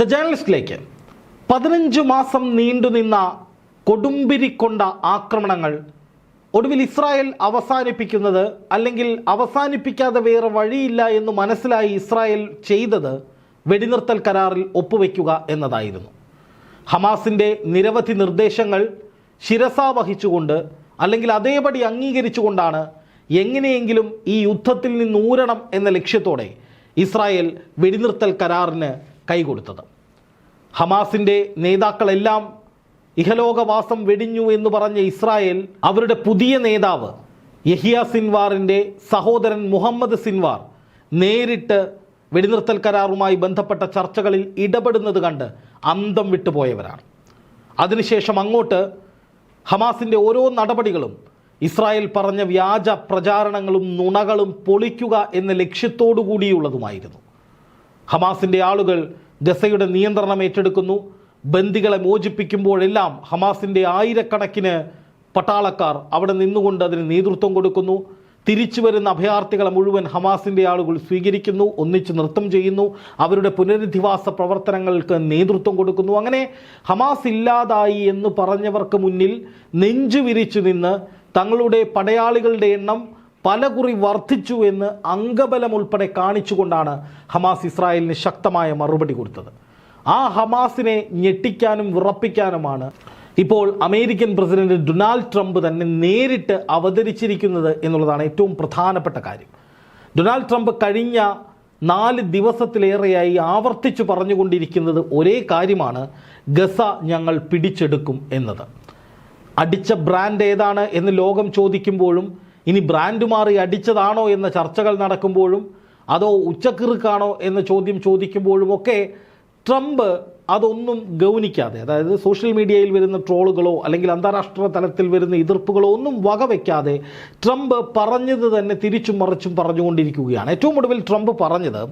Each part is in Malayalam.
ദ ജേർണലിസ്റ്റിലേക്ക് പതിനഞ്ച് മാസം നീണ്ടുനിന്ന കൊടുമ്പിരിക്കൊണ്ട ആക്രമണങ്ങൾ ഒടുവിൽ ഇസ്രായേൽ അവസാനിപ്പിക്കുന്നത് അല്ലെങ്കിൽ അവസാനിപ്പിക്കാതെ വേറെ വഴിയില്ല എന്ന് മനസ്സിലായി ഇസ്രായേൽ ചെയ്തത് വെടിനിർത്തൽ കരാറിൽ ഒപ്പുവെക്കുക എന്നതായിരുന്നു. ഹമാസിന്റെ നിരവധി നിർദ്ദേശങ്ങൾ ശിരസാ വഹിച്ചുകൊണ്ട് അല്ലെങ്കിൽ അതേപടി അംഗീകരിച്ചുകൊണ്ടാണ് എങ്ങനെയെങ്കിലും ഈ യുദ്ധത്തിൽ നിന്ന് ഊരണം എന്ന ലക്ഷ്യത്തോടെ ഇസ്രായേൽ വെടിനിർത്തൽ കരാറിന് കൈകൊടുത്തത്. ഹമാസിന്റെ നേതാക്കളെല്ലാം ഇഹലോകവാസം വെടിഞ്ഞു എന്ന് പറഞ്ഞ ഇസ്രായേൽ അവരുടെ പുതിയ നേതാവ് യഹിയ സിൻവാറിന്റെ സഹോദരൻ മുഹമ്മദ് സിൻവാർ നേരിട്ട് വെടിനിർത്തൽ കരാറുമായി ബന്ധപ്പെട്ട ചർച്ചകളിൽ ഇടപെടുന്നത് കണ്ട് അന്തം വിട്ടുപോയവരാണ്. അതിനുശേഷം അങ്ങോട്ട് ഹമാസിന്റെ ഓരോ നടപടികളും ഇസ്രായേൽ പറഞ്ഞ വ്യാജ പ്രചാരണങ്ങളും നുണകളും പൊളിക്കുക എന്ന ലക്ഷ്യത്തോടു കൂടിയുള്ളതുമായിരുന്നു ഹമാസിന്റെ ആളുകൾ ഗസയുടെ നിയന്ത്രണം ഏറ്റെടുക്കുന്നു. ബന്ദികളെ മോചിപ്പിക്കുമ്പോഴെല്ലാം ഹമാസിന്റെ ആയിരക്കണക്കിന് പട്ടാളക്കാർ അവിടെ നിന്നുകൊണ്ട് അതിന് നേതൃത്വം കൊടുക്കുന്നു. തിരിച്ചു വരുന്ന അഭയാർത്ഥികളെ മുഴുവൻ ഹമാസിന്റെ ആളുകൾ സ്വീകരിക്കുന്നു ഒന്നിച്ച് നൃത്തം ചെയ്യുന്നു. അവരുടെ പുനരധിവാസ പ്രവർത്തനങ്ങൾക്ക് നേതൃത്വം കൊടുക്കുന്നു. അങ്ങനെ ഹമാസ് ഇല്ലാതായി എന്ന് പറഞ്ഞവർക്ക് മുന്നിൽ നെഞ്ചു വിരിച്ചു നിന്ന് തങ്ങളുടെ പടയാളികളുടെ എണ്ണം പലകുറി വർദ്ധിച്ചു എന്ന് അംഗബലം ഉൾപ്പെടെ കാണിച്ചുകൊണ്ടാണ് ഹമാസ് ഇസ്രായേലിന് ശക്തമായ മറുപടി കൊടുത്തത്. ആ ഹമാസിനെ ഞെട്ടിക്കാനും വിറപ്പിക്കാനുമാണ് ഇപ്പോൾ അമേരിക്കൻ പ്രസിഡന്റ് ഡൊണാൾഡ് ട്രംപ് തന്നെ നേരിട്ട് അവതരിച്ചിരിക്കുന്നത് എന്നുള്ളതാണ് ഏറ്റവും പ്രധാനപ്പെട്ട കാര്യം. ഡൊണാൾഡ് ട്രംപ് കഴിഞ്ഞ നാല് ദിവസത്തിലേറെയായി ആവർത്തിച്ചു പറഞ്ഞുകൊണ്ടിരിക്കുന്നത് ഒരേ കാര്യമാണ് ഗസ ഞങ്ങൾ പിടിച്ചെടുക്കും എന്നത്. അടിച്ച ബ്രാൻഡ് ഏതാണ് എന്ന് ലോകം ചോദിക്കുമ്പോഴും ഇനി ബ്രാൻഡ് മാറി അടിച്ചതാണോ എന്ന ചർച്ചകൾ നടക്കുമ്പോഴും അതോ ഉച്ചക്കിറുക്കാണോ എന്ന ചോദ്യം ചോദിക്കുമ്പോഴുമൊക്കെ ട്രംപ് അതൊന്നും ഗൗനിക്കാതെ അതായത് സോഷ്യൽ മീഡിയയിൽ വരുന്ന ട്രോളുകളോ അല്ലെങ്കിൽ അന്താരാഷ്ട്ര തലത്തിൽ വരുന്ന എതിർപ്പുകളോ ഒന്നും വകവെക്കാതെ ട്രംപ് പറഞ്ഞത് തന്നെ തിരിച്ചും മറിച്ചും പറഞ്ഞുകൊണ്ടിരിക്കുകയാണ്. ഏറ്റവും ഒടുവിൽ ട്രംപ് പറഞ്ഞത്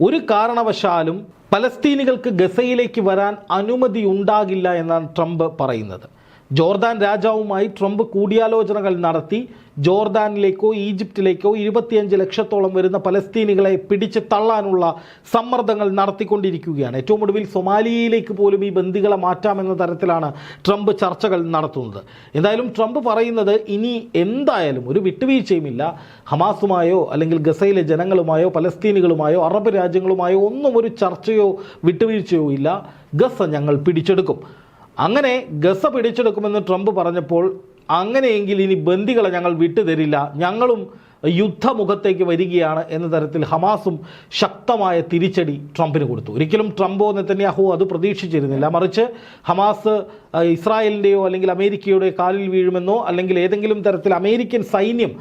ഒരു കാരണവശാലും പലസ്തീനികൾക്ക് ഗസയിലേക്ക് വരാൻ അനുമതി ഉണ്ടാകില്ല എന്നാണ് ട്രംപ് പറയുന്നത്. ജോർദാൻ രാജാവുമായി ട്രംപ് കൂടിയാലോചനകൾ നടത്തി. ജോർദാനിലേക്കോ ഈജിപ്തിലേക്കോ ഇരുപത്തിയഞ്ച് ലക്ഷത്തോളം വരുന്ന പലസ്തീനികളെ പിടിച്ച് തള്ളാനുള്ള സമ്മർദ്ദങ്ങൾ നടത്തിക്കൊണ്ടിരിക്കുകയാണ്. ഏറ്റവും ഒടുവിൽ സൊമാലിയയിലേക്ക് പോലും ഈ ബന്ദികളെ മാറ്റാമെന്ന തരത്തിലാണ് ട്രംപ് ചർച്ചകൾ നടത്തുന്നത്. എന്തായാലും ട്രംപ് പറയുന്നത് ഇനി എന്തായാലും ഒരു വിട്ടുവീഴ്ചയുമില്ല. ഹമാസുമായോ അല്ലെങ്കിൽ ഗസയിലെ ജനങ്ങളുമായോ പലസ്തീനികളുമായോ അറബ് രാജ്യങ്ങളുമായോ ഒന്നും ഒരു ചർച്ചയോ വിട്ടുവീഴ്ചയോ ഇല്ല. ഗസ ഞങ്ങൾ പിടിച്ചെടുക്കും. അങ്ങനെ ഗസ പിടിച്ചെടുക്കുമെന്ന് ട്രംപ് പറഞ്ഞപ്പോൾ അങ്ങനെയെങ്കിൽ ഇനി ബന്ദികളെ ഞങ്ങൾ വിട്ടുതരില്ല. ഞങ്ങളും യുദ്ധമുഖത്തേക്ക് വരികയാണ് എന്ന തരത്തിൽ ഹമാസും ശക്തമായ തിരിച്ചടി ട്രംപിന് കൊടുത്തു. ഒരിക്കലും ട്രംപോ നെത്തന്യാഹു അത് പ്രതീക്ഷിച്ചിരുന്നില്ല. മറിച്ച് ഹമാസ് ഇസ്രായേലിന്റെയോ അല്ലെങ്കിൽ അമേരിക്കയുടെയോ കാലിൽ വീഴുമെന്നോ അല്ലെങ്കിൽ ഏതെങ്കിലും തരത്തിൽ അമേരിക്കൻ സൈന്യം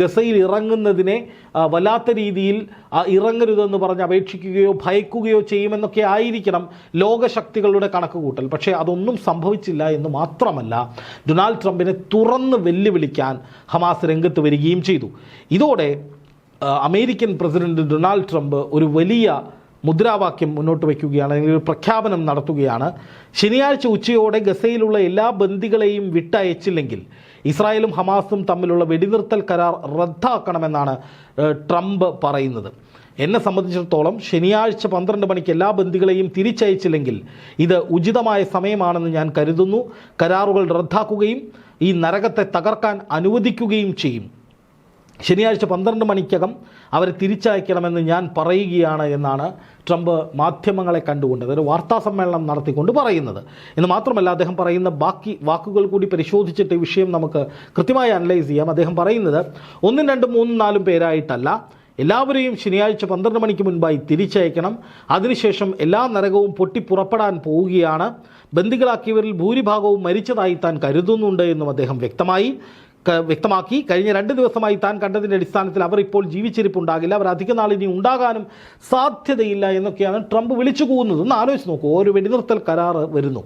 ഗസയിൽ ഇറങ്ങുന്നതിനെ വല്ലാത്ത രീതിയിൽ ഇറങ്ങരുതെന്ന് പറഞ്ഞ് അപേക്ഷിക്കുകയോ ഭയക്കുകയോ ചെയ്യുമെന്നൊക്കെ ആയിരിക്കണം ലോകശക്തികളുടെ കണക്കുകൂട്ടൽ. പക്ഷേ അതൊന്നും സംഭവിച്ചില്ല എന്ന് മാത്രമല്ല ഡൊണാൾഡ് ട്രംപിനെ തുറന്ന് വെല്ലുവിളിക്കാൻ ഹമാസ് രംഗത്ത് വരികയും ചെയ്തു. ഇതോടെ അമേരിക്കൻ പ്രസിഡന്റ് ഡൊണാൾഡ് ട്രംപ് ഒരു വലിയ മുദ്രാവാക്യം മുന്നോട്ട് വയ്ക്കുകയാണ് അല്ലെങ്കിൽ ഒരു പ്രഖ്യാപനം നടത്തുകയാണ്. ശനിയാഴ്ച ഉച്ചയോടെ ഗസയിലുള്ള എല്ലാ ബന്ദികളെയും വിട്ടയച്ചില്ലെങ്കിൽ ഇസ്രായേലും ഹമാസും തമ്മിലുള്ള വെടിനിർത്തൽ കരാർ റദ്ദാക്കണമെന്നാണ് ട്രംപ് പറയുന്നത്. എന്നെ സംബന്ധിച്ചിടത്തോളം ശനിയാഴ്ച പന്ത്രണ്ട് മണിക്ക് എല്ലാ ബന്ദികളെയും തിരിച്ചയച്ചില്ലെങ്കിൽ ഇത് ഉചിതമായ സമയമാണെന്ന് ഞാൻ കരുതുന്നു. കരാറുകൾ റദ്ദാക്കുകയും ഈ നരകത്തെ തകർക്കാൻ അനുവദിക്കുകയും ചെയ്യും. ശനിയാഴ്ച പന്ത്രണ്ട് മണിക്കകം അവരെ തിരിച്ചയക്കണമെന്ന് ഞാൻ പറയുകയാണ് എന്നാണ് ട്രംപ് മാധ്യമങ്ങളെ കണ്ടുകൊണ്ട് അതൊരു വാർത്താ സമ്മേളനം നടത്തിക്കൊണ്ട് പറയുന്നത്. എന്ന് മാത്രമല്ല അദ്ദേഹം പറയുന്ന ബാക്കി വാക്കുകൾ കൂടി പരിശോധിച്ചിട്ട് വിഷയം നമുക്ക് കൃത്യമായി അനലൈസ് ചെയ്യാം. അദ്ദേഹം പറയുന്നത് ഒന്നും രണ്ടും മൂന്നും നാലും പേരായിട്ടല്ല. എല്ലാവരെയും ശനിയാഴ്ച പന്ത്രണ്ട് മണിക്ക് മുൻപായി തിരിച്ചയക്കണം. അതിനുശേഷം എല്ലാ നരകവും പൊട്ടിപ്പുറപ്പെടാൻ പോവുകയാണ്. ബന്ദികളാക്കിയവരിൽ ഭൂരിഭാഗവും മരിച്ചതായി താൻ കരുതുന്നുണ്ട് എന്നും അദ്ദേഹം വ്യക്തമായി വ്യക്തമാക്കി. കഴിഞ്ഞ രണ്ട് ദിവസമായി താൻ കണ്ടതിന്റെ അടിസ്ഥാനത്തിൽ അവർ ഇപ്പോൾ ജീവിച്ചിരിപ്പുണ്ടാകില്ല. അവർ അധിക നാൾ ഇനി ഉണ്ടാകാനും സാധ്യതയില്ല എന്നൊക്കെയാണ് ട്രംപ് വിളിച്ചു കൂവുന്നത്. ഒന്ന് ആലോചിച്ച് നോക്കൂ. ഒരു വെടിനിർത്തൽ കരാർ വരുന്നു.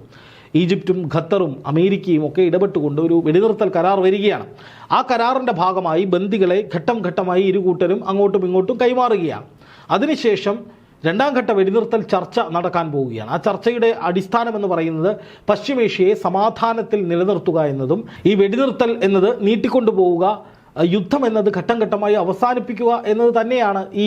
ഈജിപ്തും ഖത്തറും അമേരിക്കയും ഒക്കെ ഇടപെട്ടുകൊണ്ട് ഒരു വെടിനിർത്തൽ കരാർ വരികയാണ്. ആ കരാറിന്റെ ഭാഗമായി ബന്ദികളെ ഘട്ടം ഘട്ടമായി ഇരു കൂട്ടരും അങ്ങോട്ടും ഇങ്ങോട്ടും കൈമാറുകയാണ്. അതിനുശേഷം രണ്ടാം ഘട്ട വെടിനിർത്തൽ ചർച്ച നടക്കാൻ പോവുകയാണ്. ആ ചർച്ചയുടെ അടിസ്ഥാനം എന്ന് പറയുന്നത് പശ്ചിമേഷ്യയെ സമാധാനത്തിൽ നിലനിർത്തുക എന്നതും ഈ വെടിനിർത്തൽ എന്നത് നീട്ടിക്കൊണ്ടുപോവുക യുദ്ധം എന്നത് ഘട്ടം ഘട്ടമായി അവസാനിപ്പിക്കുക എന്നത് തന്നെയാണ് ഈ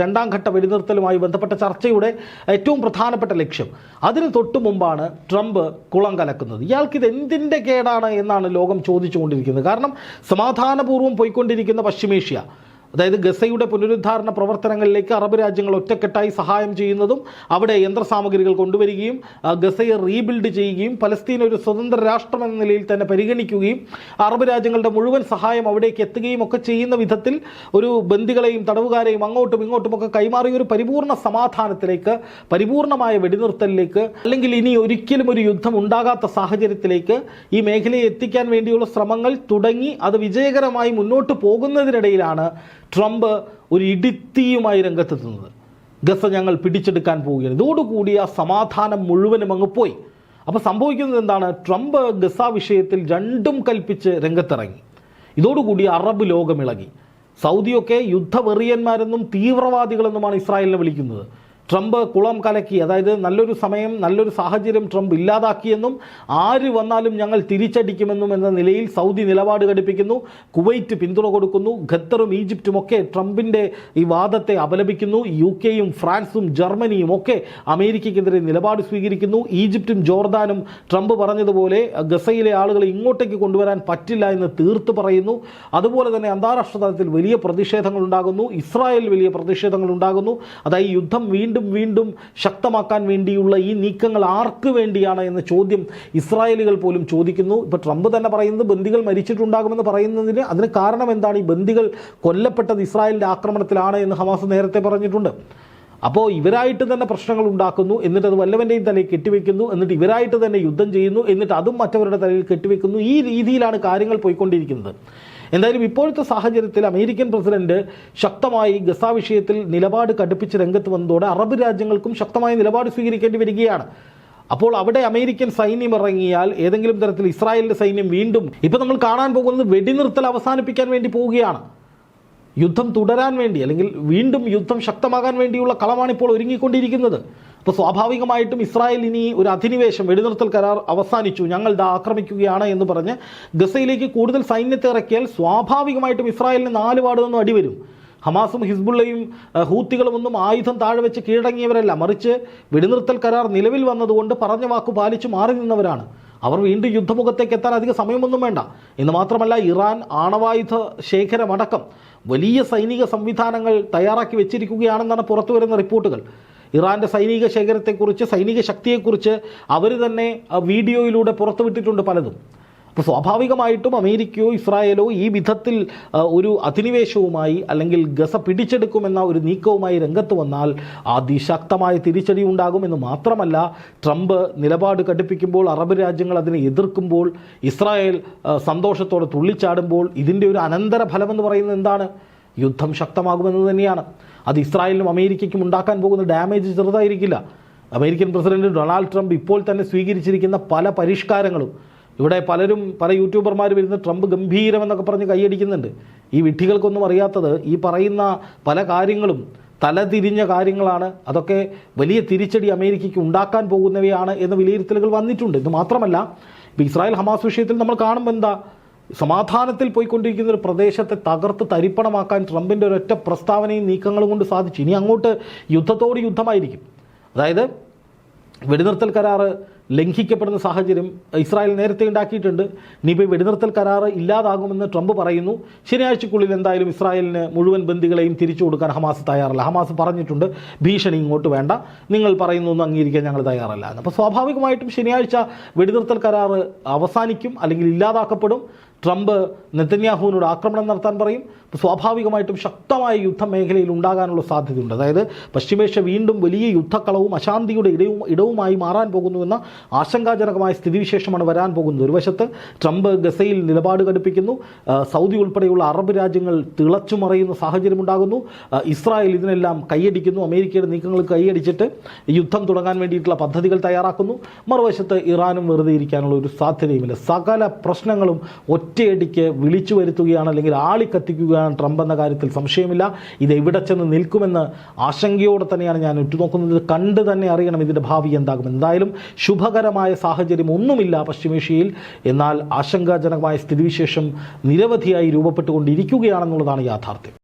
രണ്ടാം ഘട്ട വെടിനിർത്തലുമായി ബന്ധപ്പെട്ട ചർച്ചയുടെ ഏറ്റവും പ്രധാനപ്പെട്ട ലക്ഷ്യം. അതിന് തൊട്ടു മുമ്പാണ് ട്രംപ് കുളം കലക്കുന്നത്. ഇയാൾക്ക് ഇത് എന്തിന്റെ കേടാണ് എന്നാണ് ലോകം ചോദിച്ചുകൊണ്ടിരിക്കുന്നത്. കാരണം സമാധാനപൂർവം പോയിക്കൊണ്ടിരിക്കുന്ന പശ്ചിമേഷ്യ അതായത് ഗസയുടെ പുനരുദ്ധാരണ പ്രവർത്തനങ്ങളിലേക്ക് അറബ് രാജ്യങ്ങൾ ഒറ്റക്കെട്ടായി സഹായം ചെയ്യുന്നതും അവിടെ യന്ത്രസാമഗ്രികൾ കൊണ്ടുവരികയും ഗസയെ റീബിൽഡ് ചെയ്യുകയും പലസ്തീൻ ഒരു സ്വതന്ത്ര രാഷ്ട്രം എന്ന നിലയിൽ തന്നെ പരിഗണിക്കുകയും അറബ് രാജ്യങ്ങളുടെ മുഴുവൻ സഹായം അവിടേക്ക് എത്തുകയും ഒക്കെ ചെയ്യുന്ന വിധത്തിൽ ഒരു ബന്ദികളെയും തടവുകാരെയും അങ്ങോട്ടും ഇങ്ങോട്ടും ഒക്കെ കൈമാറിയ ഒരു പരിപൂർണ സമാധാനത്തിലേക്ക് പരിപൂർണമായ വെടിനിർത്തലിലേക്ക് അല്ലെങ്കിൽ ഇനി ഒരിക്കലും ഒരു യുദ്ധം ഉണ്ടാകാത്ത സാഹചര്യത്തിലേക്ക് ഈ മേഖലയെ എത്തിക്കാൻ വേണ്ടിയുള്ള ശ്രമങ്ങൾ തുടങ്ങി അത് വിജയകരമായി മുന്നോട്ട് പോകുന്നതിനിടയിലാണ് ട്രംപ് ഒരു ഇടിത്തിയുമായി രംഗത്തെത്തുന്നത്. ഗസ ഞങ്ങൾ പിടിച്ചെടുക്കാൻ പോവുകയാണ്. ഇതോടുകൂടി ആ സമാധാനം മുഴുവനും അങ്ങ് പോയി. അപ്പോൾ സംഭവിക്കുന്നത് എന്താണ്? ട്രംപ് ഗസ വിഷയത്തിൽ രണ്ടും കൽപ്പിച്ച് രംഗത്തിറങ്ങി. ഇതോടുകൂടി അറബ് ലോകമിളകി സൗദിയൊക്കെ യുദ്ധവെറിയന്മാരെന്നും തീവ്രവാദികളെന്നുമാണ് ഇസ്രായേലിനെ വിളിക്കുന്നത്. ട്രംപ് കുളം കലക്കി അതായത് നല്ലൊരു സമയം നല്ലൊരു സാഹചര്യം ട്രംപ് ഇല്ലാതാക്കിയെന്നും ആര് വന്നാലും ഞങ്ങൾ തിരിച്ചടിക്കുമെന്നും എന്ന നിലയിൽ സൗദി നിലപാട് ഘടിപ്പിക്കുന്നു കുവൈറ്റ് പിന്തുണ കൊടുക്കുന്നു ഖത്തറും ഈജിപ്തും ഒക്കെ ട്രംപിന്റെ ഈ വാദത്തെ അപലപിക്കുന്നു യു കെയും ഫ്രാൻസും ജർമ്മനിയും ഒക്കെ അമേരിക്കയ്ക്കെതിരെ നിലപാട് സ്വീകരിക്കുന്നു ഈജിപ്തും ജോർദാനും ട്രംപ് പറഞ്ഞതുപോലെ ഗസയിലെ ആളുകളെ ഇങ്ങോട്ടേക്ക് കൊണ്ടുവരാൻ പറ്റില്ല എന്ന് തീർത്ത് പറയുന്നു. അതുപോലെ തന്നെ അന്താരാഷ്ട്ര തലത്തിൽ വലിയ പ്രതിഷേധങ്ങൾ ഉണ്ടാകുന്നു ഇസ്രായേൽ വലിയ പ്രതിഷേധങ്ങൾ ഉണ്ടാകുന്നു അതായത് യുദ്ധം വീണ്ടും വീണ്ടും വീണ്ടും ശക്തമാക്കാൻ വേണ്ടിയുള്ള ഈ നീക്കങ്ങൾ ആർക്ക് വേണ്ടിയാണ് എന്ന ചോദ്യം ഇസ്രായേലുകൾ പോലും ചോദിക്കുന്നു. ഇപ്പോൾ ട്രംപ് തന്നെ പറയുന്നത് ബന്ദികൾ മരിച്ചിട്ടുണ്ടാകുമെന്ന് പറയുന്നതിന് അതിന് കാരണം എന്താണ്? ഈ ബന്ദികൾ കൊല്ലപ്പെട്ടത് ഇസ്രായേലിന്റെ ആക്രമണത്തിലാണ് എന്ന് ഹമാസ് നേരത്തെ പറഞ്ഞിട്ടുണ്ട്. അപ്പോൾ ഇവരായിട്ട് തന്നെ പ്രശ്നങ്ങൾ ഉണ്ടാക്കുന്നു. എന്നിട്ട് അത് വല്ലവന്റെയും തലയിൽ കെട്ടിവെക്കുന്നു. എന്നിട്ട് ഇവരായിട്ട് തന്നെ യുദ്ധം ചെയ്യുന്നു. എന്നിട്ട് അതും മറ്റവരുടെ തലയിൽ കെട്ടിവെക്കുന്നു. ഈ രീതിയിലാണ് കാര്യങ്ങൾ പോയിക്കൊണ്ടിരിക്കുന്നത്. എന്തായാലും ഇപ്പോഴത്തെ സാഹചര്യത്തിൽ അമേരിക്കൻ പ്രസിഡന്റ് ശക്തമായി ഗസ വിഷയത്തിൽ നിലപാട് കടുപ്പിച്ച് രംഗത്ത് വന്നതോടെ അറബ് രാജ്യങ്ങൾക്കും ശക്തമായ നിലപാട് സ്വീകരിക്കേണ്ടി വരികയാണ്. അപ്പോൾ അവിടെ അമേരിക്കൻ സൈന്യം ഇറങ്ങിയാൽ ഏതെങ്കിലും തരത്തിൽ ഇസ്രായേലിന്റെ സൈന്യം വീണ്ടും ഇപ്പം നമ്മൾ കാണാൻ പോകുന്നത് വെടിനിർത്തൽ അവസാനിപ്പിക്കാൻ വേണ്ടി പോവുകയാണ്. യുദ്ധം തുടരാൻ വേണ്ടി അല്ലെങ്കിൽ വീണ്ടും യുദ്ധം ശക്തമാകാൻ വേണ്ടിയുള്ള കളമാണ് ഇപ്പോൾ ഒരുങ്ങിക്കൊണ്ടിരിക്കുന്നത്. അപ്പോൾ സ്വാഭാവികമായിട്ടും ഇസ്രായേൽ ഇനി ഒരു അധിനിവേശം വെടിനിർത്തൽ കരാർ അവസാനിച്ചു. ഞങ്ങൾ ദാ ആക്രമിക്കുകയാണ് എന്ന് പറഞ്ഞ് ഗസയിലേക്ക് കൂടുതൽ സൈന്യത്തെ ഇറക്കിയാൽ സ്വാഭാവികമായിട്ടും ഇസ്രായേലിന് നാല് പാട് നിന്നും അടിവരും. ഹമാസും ഹിസ്ബുള്ളയും ഹൂത്തികളും ഒന്നും ആയുധം താഴെ വെച്ച് കീഴടങ്ങിയവരല്ല. മറിച്ച് വെടിനിർത്തൽ കരാർ നിലവിൽ വന്നതുകൊണ്ട് പറഞ്ഞ വാക്ക് പാലിച്ചു മാറി നിന്നവരാണ്. അവർ വീണ്ടും യുദ്ധമുഖത്തേക്ക് എത്താൻ അധികം സമയമൊന്നും വേണ്ട. എന്ന് മാത്രമല്ല ഇറാൻ ആണവായുധ ശേഖരമടക്കം വലിയ സൈനിക സംവിധാനങ്ങൾ തയ്യാറാക്കി വെച്ചിരിക്കുകയാണെന്നാണ് പുറത്തു വരുന്ന റിപ്പോർട്ടുകൾ. ഇറാന്റെ സൈനിക ശേഖരത്തെക്കുറിച്ച് സൈനിക ശക്തിയെക്കുറിച്ച് അവർ തന്നെ വീഡിയോയിലൂടെ പുറത്തുവിട്ടിട്ടുണ്ട് പലതും. അപ്പോൾ സ്വാഭാവികമായിട്ടും അമേരിക്കയോ ഇസ്രായേലോ ഈ വിധത്തിൽ ഒരു അധിനിവേശവുമായി അല്ലെങ്കിൽ ഗസ പിടിച്ചെടുക്കുമെന്ന ഒരു നീക്കവുമായി രംഗത്ത് വന്നാൽ അതിശക്തമായ തിരിച്ചടി ഉണ്ടാകുമെന്ന് മാത്രമല്ല ട്രംപ് നിലപാട് കടുപ്പിക്കുമ്പോൾ അറബ് രാജ്യങ്ങൾ അതിനെ എതിർക്കുമ്പോൾ ഇസ്രായേൽ സന്തോഷത്തോടെ തുള്ളിച്ചാടുമ്പോൾ ഇതിന്റെ ഒരു അനന്തര ഫലമെന്ന് പറയുന്നത് എന്താണ്? യുദ്ധം ശക്തമാകുമെന്ന് തന്നെയാണ്. അത് ഇസ്രായേലിനും അമേരിക്കയ്ക്കും ഉണ്ടാക്കാൻ പോകുന്ന ഡാമേജ് ചെറുതായിരിക്കില്ല. അമേരിക്കൻ പ്രസിഡന്റ് ഡൊണാൾഡ് ട്രംപ് ഇപ്പോൾ തന്നെ സ്വീകരിച്ചിരിക്കുന്ന പല പരിഷ്കാരങ്ങളും ഇവിടെ പലരും പല യൂട്യൂബർമാരും വരുന്ന ട്രംപ് ഗംഭീരമെന്നൊക്കെ പറഞ്ഞ് കൈയടിക്കുന്നുണ്ട്. ഈ വിഡ്ഢികൾക്കൊന്നും അറിയാത്തത് ഈ പറയുന്ന പല കാര്യങ്ങളും തലതിരിഞ്ഞ കാര്യങ്ങളാണ്. അതൊക്കെ വലിയ തിരിച്ചടി അമേരിക്കയ്ക്ക് ഉണ്ടാക്കാൻ പോകുന്നവയാണ് എന്ന വിലയിരുത്തലുകൾ വന്നിട്ടുണ്ട്. ഇത് മാത്രമല്ല ഇപ്പോൾ ഇസ്രായേൽ ഹമാസ് വിഷയത്തിൽ നമ്മൾ കാണുമ്പോൾ എന്താ? സമാധാനത്തിൽ പോയിക്കൊണ്ടിരിക്കുന്ന ഒരു പ്രദേശത്തെ തകർത്ത് തരിപ്പണമാക്കാൻ ട്രംപിന്റെ ഒരൊറ്റ പ്രസ്താവനയും നീക്കങ്ങളും കൊണ്ട് സാധിച്ചു. ഇനി അങ്ങോട്ട് യുദ്ധത്തോട് യുദ്ധമായിരിക്കും. അതായത് വെടിനിർത്തൽ കരാറ് ലംഘിക്കപ്പെടുന്ന സാഹചര്യം ഇസ്രായേൽ നേരത്തെ ഉണ്ടാക്കിയിട്ടുണ്ട്. ഇനിയിപ്പോൾ വെടിനിർത്തൽ കരാറ് ഇല്ലാതാകുമെന്ന് ട്രംപ് പറയുന്നു. ശനിയാഴ്ചക്കുള്ളിൽ എന്തായാലും ഇസ്രായേലിന് മുഴുവൻ ബന്ദികളെയും തിരിച്ചു കൊടുക്കാൻ ഹമാസ് തയ്യാറല്ല. ഹമാസ് പറഞ്ഞിട്ടുണ്ട് ഭീഷണി ഇങ്ങോട്ട് വേണ്ട. നിങ്ങൾ പറയുന്നൊന്നും അംഗീകരിക്കാൻ ഞങ്ങൾ തയ്യാറല്ല. അപ്പോൾ സ്വാഭാവികമായിട്ടും ശനിയാഴ്ച വെടിനിർത്തൽ കരാറ് അവസാനിക്കും അല്ലെങ്കിൽ ഇല്ലാതാക്കപ്പെടും. ട്രംപ് നെതന്യാഹുവിനോട് ആക്രമണം നടത്താൻ പറയും. സ്വാഭാവികമായിട്ടും ശക്തമായ യുദ്ധ മേഖലയിൽ ഉണ്ടാകാനുള്ള സാധ്യതയുണ്ട്. അതായത് പശ്ചിമേഷ്യ വീണ്ടും വലിയ യുദ്ധക്കളവും അശാന്തിയുടെ ഇടവും ഇടവുമായി മാറാൻ പോകുന്നുവെന്ന ആശങ്കാജനകമായ സ്ഥിതിവിശേഷമാണ് വരാൻ പോകുന്നത്. ഒരു വശത്ത് ട്രംപ് ഗസയിൽ നിലപാട് ഘടിപ്പിക്കുന്നു സൗദി ഉൾപ്പെടെയുള്ള അറബ് രാജ്യങ്ങൾ തിളച്ചുമറിയുന്ന സാഹചര്യമുണ്ടാകുന്നു ഉണ്ടാകുന്നു. ഇസ്രായേൽ ഇതിനെല്ലാം കൈയടിക്കുന്നു. അമേരിക്കയുടെ നീക്കങ്ങൾ കൈയടിച്ചിട്ട് യുദ്ധം തുടങ്ങാൻ വേണ്ടിയിട്ടുള്ള പദ്ധതികൾ തയ്യാറാക്കുന്നു. മറുവശത്ത് ഇറാനും വെറുതെ ഇരിക്കാനുള്ള ഒരു സാധ്യതയുമില്ല. സകല പ്രശ്നങ്ങളും ഒറ്റ ഒറ്റയടിക്ക് വിളിച്ചു വരുത്തുകയാണ് അല്ലെങ്കിൽ ആളിക്കത്തിക്കുകയാണ് ട്രംപ് എന്ന കാര്യത്തിൽ സംശയമില്ല. ഇത് എവിടെ ചെന്ന് നിൽക്കുമെന്ന് ആശങ്കയോടെ തന്നെയാണ് ഞാൻ ഉറ്റുനോക്കുന്നത്. കണ്ട് തന്നെ അറിയണം ഇതിന്റെ ഭാവി എന്താകും എന്തായാലും ശുഭകരമായ സാഹചര്യം ഒന്നുമില്ല പശ്ചിമേഷ്യയിൽ. എന്നാൽ ആശങ്കാജനകമായ സ്ഥിതിവിശേഷം നിരവധിയായി രൂപപ്പെട്ടുകൊണ്ടിരിക്കുകയാണെന്നുള്ളതാണ് യാഥാർത്ഥ്യം.